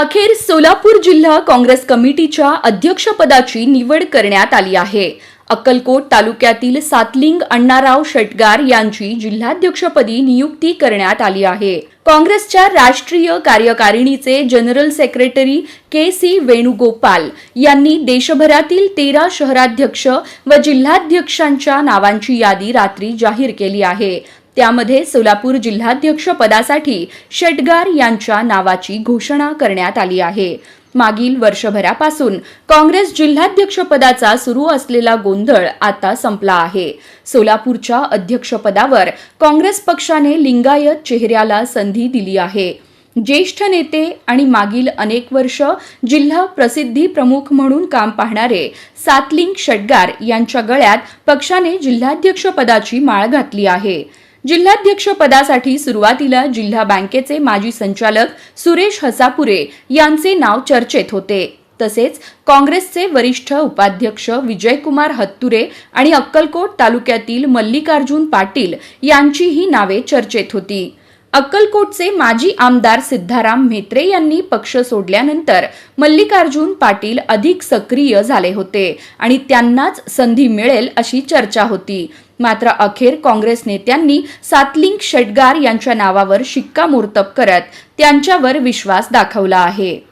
अखेर सोलापूर जिल्हा काँग्रेस कमिटीच्या अध्यक्षपदाची निवड करण्यात आली आहे. अक्कलकोट तालुक्यातील सातलिंग अण्णाराव शेटगार यांची जिल्हाध्यक्षपदी नियुक्ती करण्यात आली आहे. काँग्रेसच्या राष्ट्रीय कार्यकारिणीचे general secretary K C Venugopal यांनी देशभरातील तेरा शहराध्यक्ष व जिल्हाध्यक्षांच्या नावांची यादी रात्री जाहीर केली आहे. त्यामध्ये सोलापूर जिल्हाध्यक्ष पदासाठी शेटगार यांच्या नावाची घोषणा करण्यात आली आहे. मागील वर्षभरापासून काँग्रेस जिल्हाध्यक्षपदाचा सुरू असलेला गोंधळ आता संपला आहे. सोलापूरच्या अध्यक्षपदावर काँग्रेस पक्षाने लिंगायत चेहऱ्याला संधी दिली आहे. ज्येष्ठ नेते आणि मागील अनेक वर्ष जिल्हा प्रसिद्धी प्रमुख म्हणून काम पाहणारे सातलिंग षटगार यांच्या गळ्यात पक्षाने जिल्हाध्यक्षपदाची माळ घातली आहे. जिल्हाध्यक्ष पदासाठी सुरुवातीला जिल्हा बँकेचे माजी संचालक सुरेश हसापुरे यांचे नाव चर्चेत होते. तसेच काँग्रेसचे वरिष्ठ उपाध्यक्ष विजयकुमार हत्तुरे आणि अक्कलकोट तालुक्यातील मल्लिकार्जुन पाटील यांचीही नावे चर्चेत होती. अक्कलकोटचे माजी आमदार सिद्धाराम म्हेत्रे यांनी पक्ष सोडल्यानंतर मल्लिकार्जुन पाटील अधिक सक्रिय झाले होते आणि त्यांनाच संधी मिळेल अशी चर्चा होती. मात्र अखेर काँग्रेस नेत्यांनी सातलिंग शेटगार यांच्या नावावर शिक्कामोर्तब करत त्यांच्यावर विश्वास दाखवला आहे.